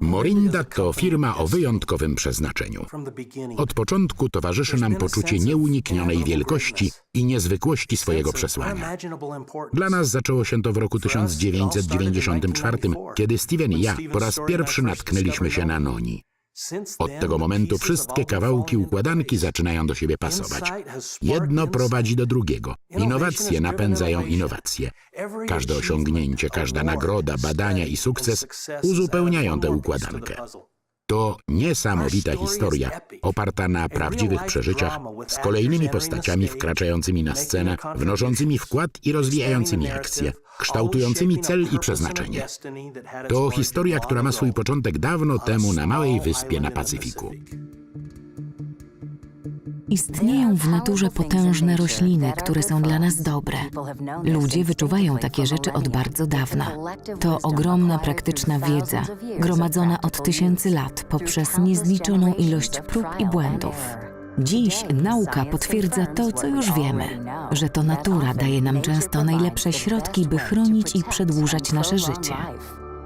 Morinda to firma o wyjątkowym przeznaczeniu. Od początku towarzyszy nam poczucie nieuniknionej wielkości i niezwykłości swojego przesłania. Dla nas zaczęło się to w roku 1994, kiedy Steven i ja po raz pierwszy natknęliśmy się na Noni. Od tego momentu wszystkie kawałki układanki zaczynają do siebie pasować. Jedno prowadzi do drugiego. Innowacje napędzają innowacje. Każde osiągnięcie, każda nagroda, badania i sukces uzupełniają tę układankę. To niesamowita historia, oparta na prawdziwych przeżyciach, z kolejnymi postaciami wkraczającymi na scenę, wnoszącymi wkład i rozwijającymi akcję, kształtującymi cel i przeznaczenie. To historia, która ma swój początek dawno temu na małej wyspie na Pacyfiku. Istnieją w naturze potężne rośliny, które są dla nas dobre. Ludzie wyczuwają takie rzeczy od bardzo dawna. To ogromna praktyczna wiedza, gromadzona od tysięcy lat poprzez niezliczoną ilość prób i błędów. Dziś nauka potwierdza to, co już wiemy, że to natura daje nam często najlepsze środki, by chronić i przedłużać nasze życie.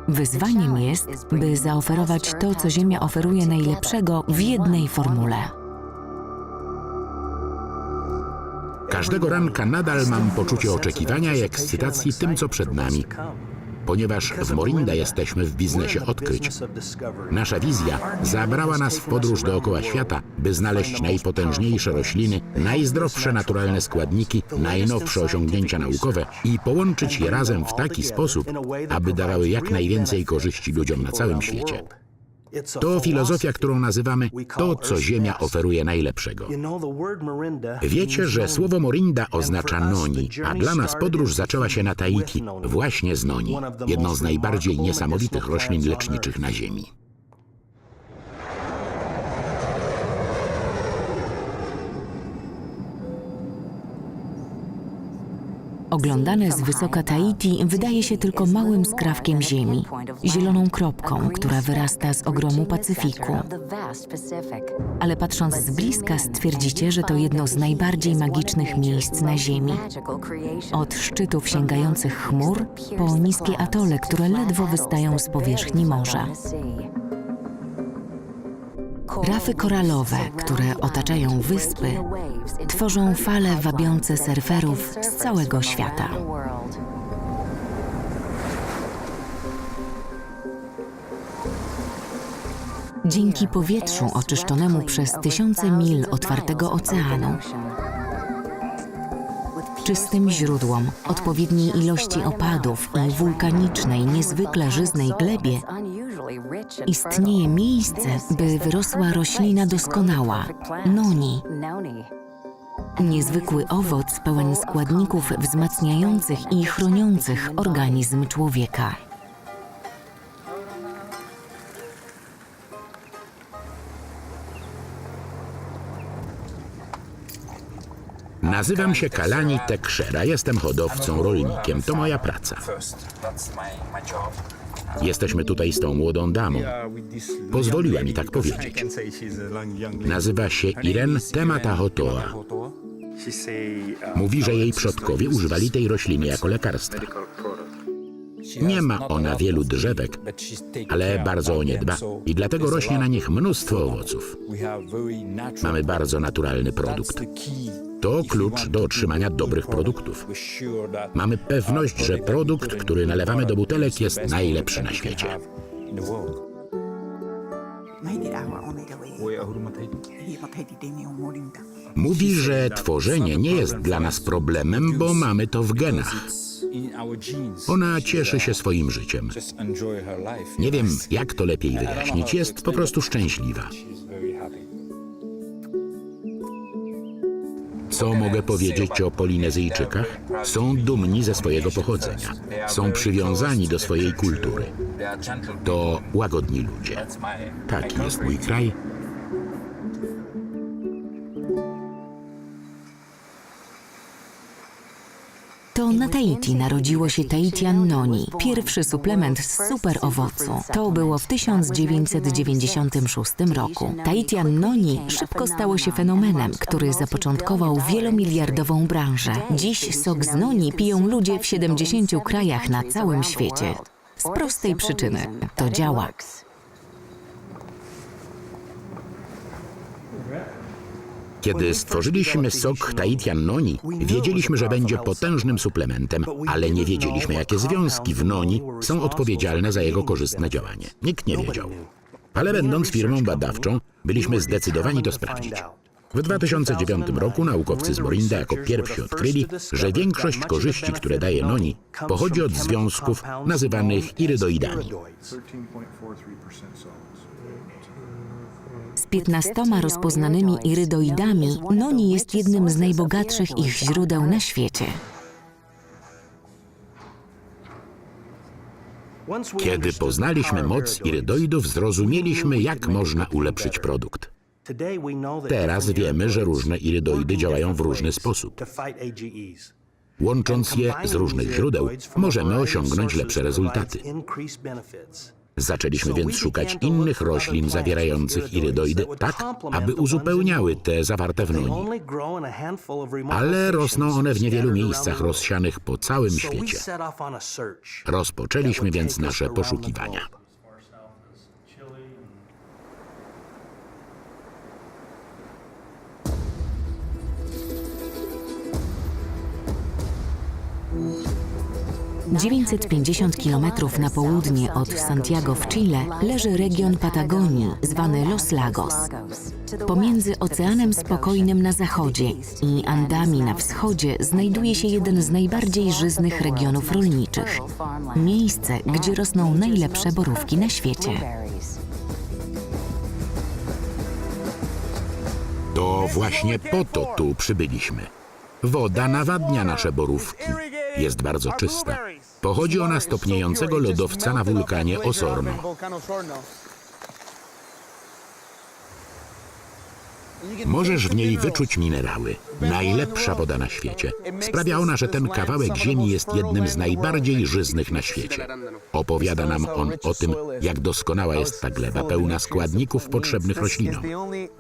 Wyzwaniem jest, by zaoferować to, co Ziemia oferuje najlepszego w jednej formule. Każdego ranka nadal mam poczucie oczekiwania i ekscytacji tym, co przed nami, ponieważ w Morinda jesteśmy w biznesie odkryć. Nasza wizja zabrała nas w podróż dookoła świata, by znaleźć najpotężniejsze rośliny, najzdrowsze naturalne składniki, najnowsze osiągnięcia naukowe i połączyć je razem w taki sposób, aby dawały jak najwięcej korzyści ludziom na całym świecie. To filozofia, którą nazywamy to, co Ziemia oferuje najlepszego. Wiecie, że słowo Morinda oznacza noni, a dla nas podróż zaczęła się na Tahiti, właśnie z noni, jedną z najbardziej niesamowitych roślin leczniczych na Ziemi. Oglądane z wysoka Tahiti wydaje się tylko małym skrawkiem ziemi, zieloną kropką, która wyrasta z ogromu Pacyfiku. Ale patrząc z bliska stwierdzicie, że to jedno z najbardziej magicznych miejsc na Ziemi. Od szczytów sięgających chmur po niskie atole, które ledwo wystają z powierzchni morza. Rafy koralowe, które otaczają wyspy, tworzą fale wabiące surferów z całego świata. Dzięki powietrzu oczyszczonemu przez tysiące mil otwartego oceanu, czystym źródłom, odpowiedniej ilości opadów i wulkanicznej, niezwykle żyznej glebie, istnieje miejsce, by wyrosła roślina doskonała noni. Niezwykły owoc pełen składników wzmacniających i chroniących organizm człowieka. Nazywam się Kalani Tekshera, jestem hodowcą, rolnikiem, to moja praca. Jesteśmy tutaj z tą młodą damą. Pozwoliła mi tak powiedzieć. Nazywa się Iren Tematahotoa. Mówi, że jej przodkowie używali tej rośliny jako lekarstwa. Nie ma ona wielu drzewek, ale bardzo o nie dba i dlatego rośnie na nich mnóstwo owoców. Mamy bardzo naturalny produkt. To klucz do otrzymania dobrych produktów. Mamy pewność, że produkt, który nalewamy do butelek, jest najlepszy na świecie. Mówi, że tworzenie nie jest dla nas problemem, bo mamy to w genach. Ona cieszy się swoim życiem. Nie wiem, jak to lepiej wyjaśnić. Jest po prostu szczęśliwa. Co mogę powiedzieć o Polinezyjczykach? Są dumni ze swojego pochodzenia. Są przywiązani do swojej kultury. To łagodni ludzie. Taki jest mój kraj. Tahiti narodziło się Tahitian Noni, pierwszy suplement z super owocu. To było w 1996 roku. Tahitian Noni szybko stało się fenomenem, który zapoczątkował wielomiliardową branżę. Dziś sok z Noni piją ludzie w 70 krajach na całym świecie. Z prostej przyczyny to działa. Kiedy stworzyliśmy sok Tahitian Noni, wiedzieliśmy, że będzie potężnym suplementem, ale nie wiedzieliśmy, jakie związki w noni są odpowiedzialne za jego korzystne działanie. Nikt nie wiedział. Ale będąc firmą badawczą, byliśmy zdecydowani to sprawdzić. W 2009 roku naukowcy z Morinda jako pierwsi odkryli, że większość korzyści, które daje noni, pochodzi od związków nazywanych irydoidami. 13.43% solids. Z 15 rozpoznanymi irydoidami noni jest jednym z najbogatszych ich źródeł na świecie. Kiedy poznaliśmy moc irydoidów, zrozumieliśmy, jak można ulepszyć produkt. Teraz wiemy, że różne irydoidy działają w różny sposób. Łącząc je z różnych źródeł, możemy osiągnąć lepsze rezultaty. Zaczęliśmy więc szukać innych roślin zawierających irydoidy, tak aby uzupełniały te zawarte w noni. Ale rosną one w niewielu miejscach rozsianych po całym świecie. Rozpoczęliśmy więc nasze poszukiwania. 950 km na południe od Santiago w Chile leży region Patagonii, zwany Los Lagos. Pomiędzy Oceanem Spokojnym na zachodzie i Andami na wschodzie znajduje się jeden z najbardziej żyznych regionów rolniczych. Miejsce, gdzie rosną najlepsze borówki na świecie. To właśnie po to tu przybyliśmy. Woda nawadnia nasze borówki. Jest bardzo czysta. Pochodzi ona z topniejącego lodowca na wulkanie Osorno. Możesz w niej wyczuć minerały. Najlepsza woda na świecie. Sprawia ona, że ten kawałek ziemi jest jednym z najbardziej żyznych na świecie. Opowiada nam on o tym, jak doskonała jest ta gleba, pełna składników potrzebnych roślinom.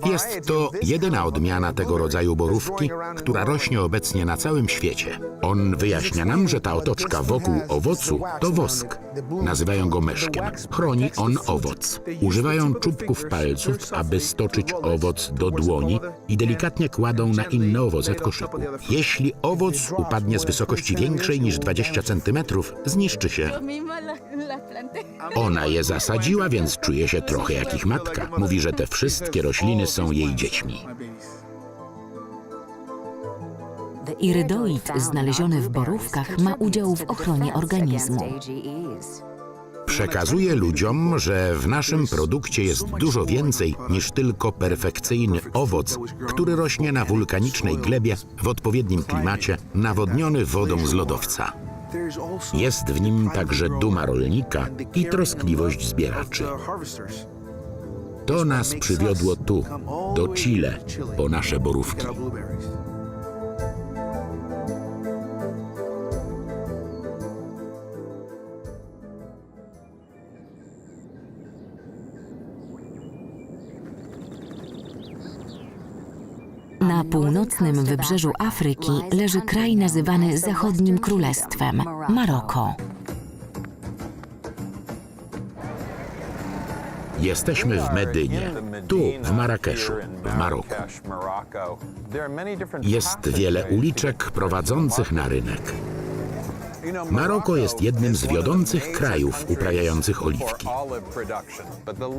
Jest to jedyna odmiana tego rodzaju borówki, która rośnie obecnie na całym świecie. On wyjaśnia nam, że ta otoczka wokół owocu to wosk. Nazywają go meszkiem. Chroni on owoc. Używają czubków palców, aby stoczyć owoc do dłoni i delikatnie kładą na inne owoce w koszyku. Jeśli owoc upadnie z wysokości większej niż 20 cm, zniszczy się. Ona je zasadziła, więc czuje się trochę jak ich matka. Mówi, że te wszystkie rośliny są jej dziećmi. Irydoid znaleziony w borówkach ma udział w ochronie organizmu. Przekazuje ludziom, że w naszym produkcie jest dużo więcej niż tylko perfekcyjny owoc, który rośnie na wulkanicznej glebie w odpowiednim klimacie, nawodniony wodą z lodowca. Jest w nim także duma rolnika i troskliwość zbieraczy. To nas przywiodło tu, do Chile, po nasze borówki. Na północnym wybrzeżu Afryki leży kraj nazywany Zachodnim Królestwem Maroko. Jesteśmy w Medynie, tu w Marrakeszu, w Maroku. Jest wiele uliczek prowadzących na rynek. Maroko jest jednym z wiodących krajów uprawiających oliwki.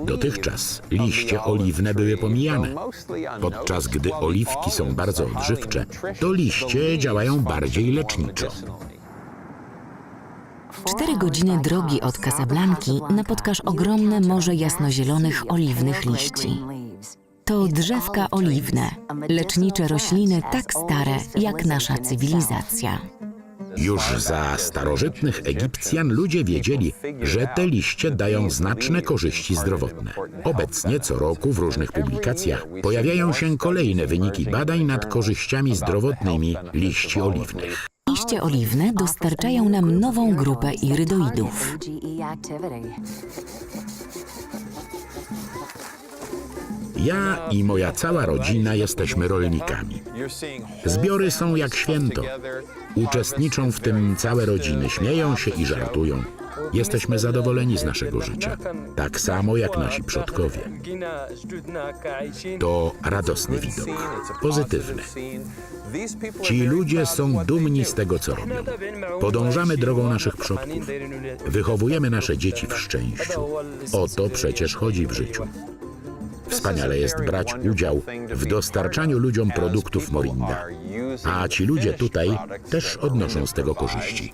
Dotychczas liście oliwne były pomijane. Podczas gdy oliwki są bardzo odżywcze, to liście działają bardziej leczniczo. Cztery godziny drogi od Casablanki napotkasz ogromne morze jasnozielonych oliwnych liści. To drzewka oliwne, lecznicze rośliny tak stare jak nasza cywilizacja. Już za starożytnych Egipcjan ludzie wiedzieli, że te liście dają znaczne korzyści zdrowotne. Obecnie co roku w różnych publikacjach pojawiają się kolejne wyniki badań nad korzyściami zdrowotnymi liści oliwnych. Liście oliwne dostarczają nam nową grupę irydoidów. Ja i moja cała rodzina jesteśmy rolnikami. Zbiory są jak święto. Uczestniczą w tym całe rodziny, śmieją się i żartują. Jesteśmy zadowoleni z naszego życia, tak samo jak nasi przodkowie. To radosny widok, pozytywny. Ci ludzie są dumni z tego, co robią. Podążamy drogą naszych przodków. Wychowujemy nasze dzieci w szczęściu. O to przecież chodzi w życiu. Wspaniale jest brać udział w dostarczaniu ludziom produktów Moringa. A ci ludzie tutaj też odnoszą z tego korzyści.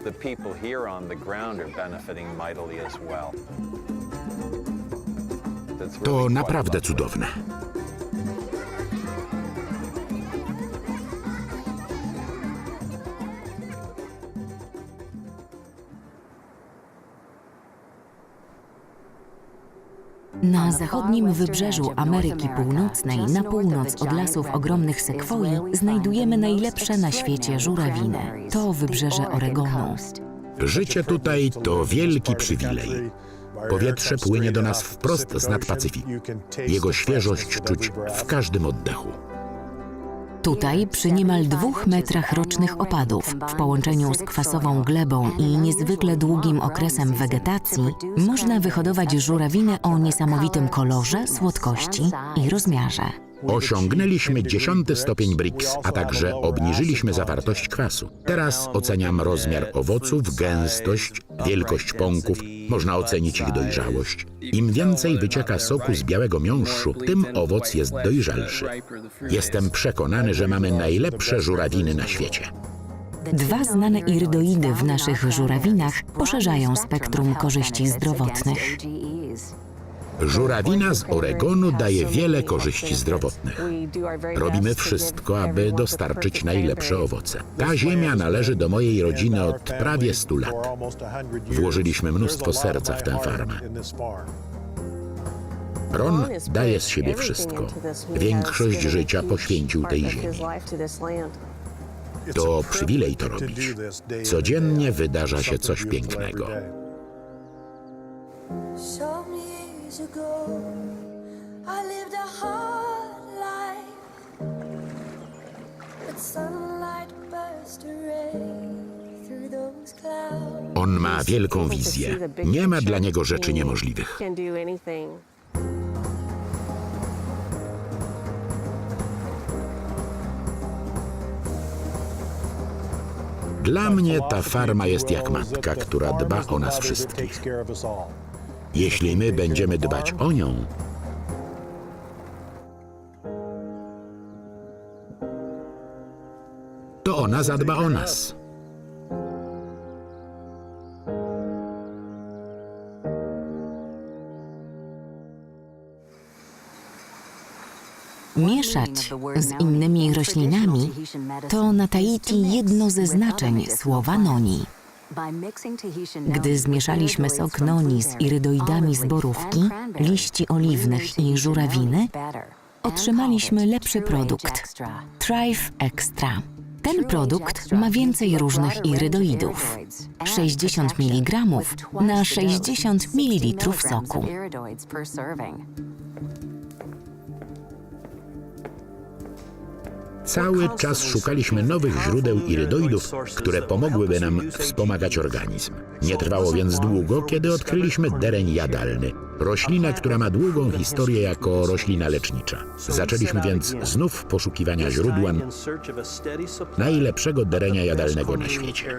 To naprawdę cudowne. Na zachodnim wybrzeżu Ameryki Północnej, na północ od lasów ogromnych sekwoi, znajdujemy najlepsze na świecie żurawiny. To wybrzeże Oregonu. Życie tutaj to wielki przywilej. Powietrze płynie do nas wprost z nad Pacyfiku. Jego świeżość czuć w każdym oddechu. Tutaj, przy niemal dwóch metrach rocznych opadów, w połączeniu z kwasową glebą i niezwykle długim okresem wegetacji, można wyhodować żurawinę o niesamowitym kolorze, słodkości i rozmiarze. Osiągnęliśmy dziesiąty stopień BRICS, a także obniżyliśmy zawartość kwasu. Teraz oceniam rozmiar owoców, gęstość, wielkość pąków, można ocenić ich dojrzałość. Im więcej wycieka soku z białego miąższu, tym owoc jest dojrzalszy. Jestem przekonany, że mamy najlepsze żurawiny na świecie. Dwa znane irydoidy w naszych żurawinach poszerzają spektrum korzyści zdrowotnych. Żurawina z Oregonu daje wiele korzyści zdrowotnych. Robimy wszystko, aby dostarczyć najlepsze owoce. Ta ziemia należy do mojej rodziny od prawie 100 lat. Włożyliśmy mnóstwo serca w tę farmę. Ron daje z siebie wszystko. Większość życia poświęcił tej ziemi. To przywilej to robić. Codziennie wydarza się coś pięknego. Years ago, I lived a hard life. But sunlight burst a ray through those clouds. On ma wielką wizję. Nie ma dla niego rzeczy niemożliwych. can do anything. Dla mnie ta farma jest jak matka, która dba o nas wszystkich. Jeśli my będziemy dbać o nią, to ona zadba o nas. Mieszać z innymi roślinami to na Tahiti jedno ze znaczeń słowa noni. Gdy zmieszaliśmy sok noni z irydoidami z borówki, liści oliwnych i żurawiny, otrzymaliśmy lepszy produkt Thrive Extra. Ten produkt ma więcej różnych irydoidów 60 mg na 60 ml soku. Cały czas szukaliśmy nowych źródeł irydoidów, które pomogłyby nam wspomagać organizm. Nie trwało więc długo, kiedy odkryliśmy dereń jadalny, roślinę, która ma długą historię jako roślina lecznicza. Zaczęliśmy więc znów poszukiwania źródła najlepszego derenia jadalnego na świecie.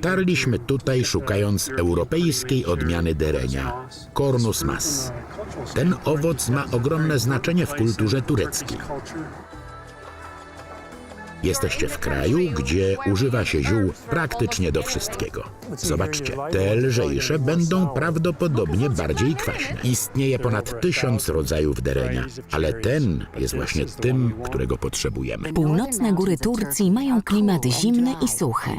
Dotarliśmy tutaj szukając europejskiej odmiany derenia, Cornus mas. Ten owoc ma ogromne znaczenie w kulturze tureckiej. Jesteście w kraju, gdzie używa się ziół praktycznie do wszystkiego. Zobaczcie, te lżejsze będą prawdopodobnie bardziej kwaśne. Istnieje ponad tysiąc rodzajów derenia, ale ten jest właśnie tym, którego potrzebujemy. Północne góry Turcji mają klimat zimny i suchy.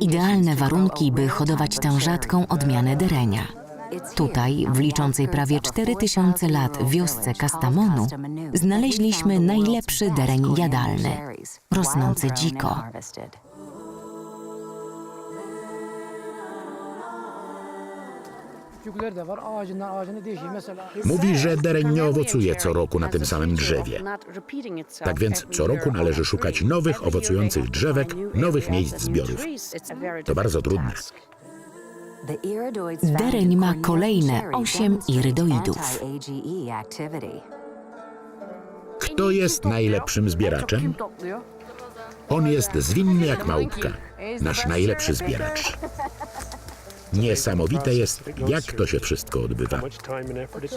Idealne warunki, by hodować tę rzadką odmianę derenia. Tutaj, w liczącej prawie 4000 lat wiosce Kastamonu, znaleźliśmy najlepszy dereń jadalny, rosnący dziko. Mówi, że dereń nie owocuje co roku na tym samym drzewie. Tak więc co roku należy szukać nowych owocujących drzewek, nowych miejsc zbiorów. To bardzo trudne. Dereń ma kolejne osiem irydoidów. Kto jest najlepszym zbieraczem? On jest zwinny jak małpka, nasz najlepszy zbieracz. Niesamowite jest, jak to się wszystko odbywa.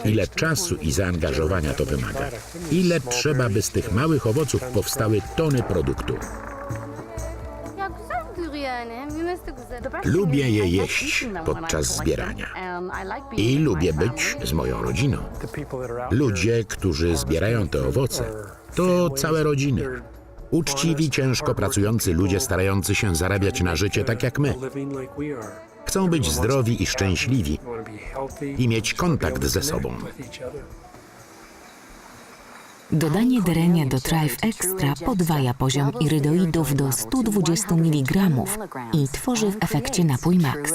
Ile czasu i zaangażowania to wymaga. Ile trzeba, by z tych małych owoców powstały tony produktu. Lubię je jeść podczas zbierania. I lubię być z moją rodziną. Ludzie, którzy zbierają te owoce, to całe rodziny. Uczciwi, ciężko pracujący ludzie starający się zarabiać na życie tak jak my. Chcą być zdrowi i szczęśliwi i mieć kontakt ze sobą. Dodanie derenia do Thrive Extra podwaja poziom irydoidów do 120 mg i tworzy w efekcie napój Max.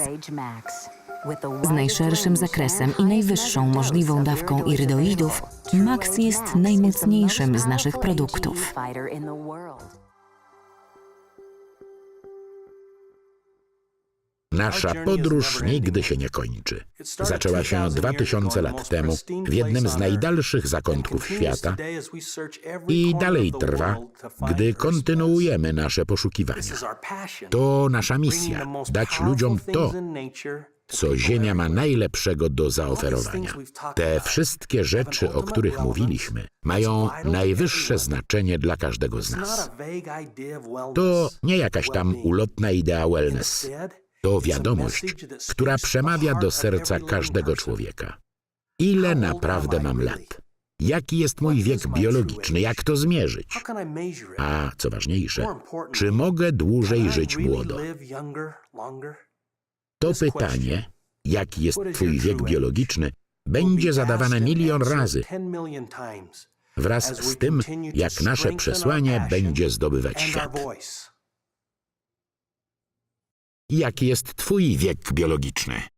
Z najszerszym zakresem i najwyższą możliwą dawką irydoidów, Max jest najmocniejszym z naszych produktów. Nasza podróż nigdy się nie kończy. Zaczęła się 2000 lat temu w jednym z najdalszych zakątków świata i dalej trwa, gdy kontynuujemy nasze poszukiwania. To nasza misja dać ludziom to, co Ziemia ma najlepszego do zaoferowania. Te wszystkie rzeczy, o których mówiliśmy, mają najwyższe znaczenie dla każdego z nas. To nie jakaś tam ulotna idea wellness. To wiadomość, która przemawia do serca każdego człowieka. Ile naprawdę mam lat? Jaki jest mój wiek biologiczny? Jak to zmierzyć? A co ważniejsze, czy mogę dłużej żyć młodo? To pytanie, jaki jest Twój wiek biologiczny, będzie zadawane milion razy wraz z tym, jak nasze przesłanie będzie zdobywać świat. Jaki jest Twój wiek biologiczny?